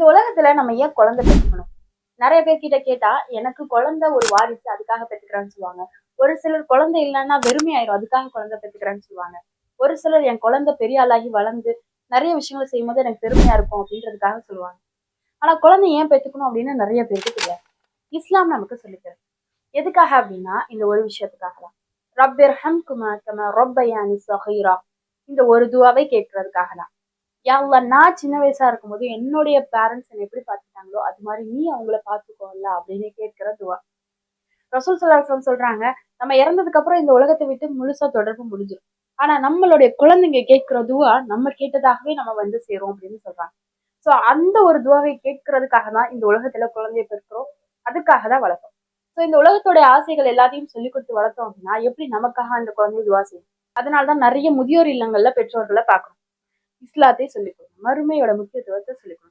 இந்த உலகத்துல நம்ம ஏன் குழந்தை பெற்றுக்கணும்? நிறைய பேர் கிட்ட கேட்டா எனக்கு குழந்தை ஒரு வாரிசு அதுக்காக பெற்றுக்கிறேன்னு சொல்லுவாங்க. ஒரு சிலர் குழந்தை இல்லைன்னா வெறுமை ஆயிரும் அதுக்காக குழந்தை பெற்றுக்கிறேன்னு சொல்லுவாங்க. ஒரு சிலர் என் குழந்தை பெரிய ஆளாகி வளர்ந்து நிறைய விஷயங்களை செய்யும்போது எனக்கு பெருமையா இருக்கும் அப்படின்றதுக்காக சொல்லுவாங்க. ஆனா குழந்தை ஏன் பெற்றுக்கணும் அப்படின்னு நிறைய பேருக்கு தெரியாது. இஸ்லாம் நமக்கு சொல்லித்தரும். எதுக்காக அப்படின்னா இந்த ஒரு விஷயத்துக்காக தான். ரப்பர் ஹம் குமார் கமா ரொப்பயானி சஹீரா இந்த ஒரு துவாவை கேட்கறதுக்காக தான். யாவ்ல நான் சின்ன வயசா இருக்கும்போது என்னுடைய பேரண்ட்ஸ் என்னை எப்படி பார்த்துட்டாங்களோ அது மாதிரி நீ அவங்கள பார்த்துக்கோல்ல அப்படின்னு கேட்கிற துவா. ரசூல் சலாஹம் சொல்றாங்க நம்ம இறந்ததுக்கு அப்புறம் இந்த உலகத்தை விட்டு முழுசா தொடர்பு முடிஞ்சிடும் ஆனா நம்மளுடைய குழந்தைங்க கேட்கிற துவா நம்ம கேட்டதாகவே நம்ம வந்து சேரும் அப்படின்னு சொல்றாங்க. சோ அந்த ஒரு துவாவை கேட்கறதுக்காக தான் இந்த உலகத்துல குழந்தைய பெறுக்கிறோம் அதுக்காக தான் வளர்த்தோம். ஸோ இந்த உலகத்தோட ஆசைகள் எல்லாத்தையும் சொல்லி கொடுத்து வளர்த்தோம் அப்படின்னா எப்படி நமக்காக அந்த குழந்தைய துவா செய்யும்? அதனால தான் நிறைய முதியோர் இல்லங்கள்ல பெற்றோர்களை பார்க்கணும் இஸ்லாத்தை சொல்லிக் கொடுக்கணும் மறுமையோட முக்கியத்துவத்தை சொல்லிக் கொடுக்கணும்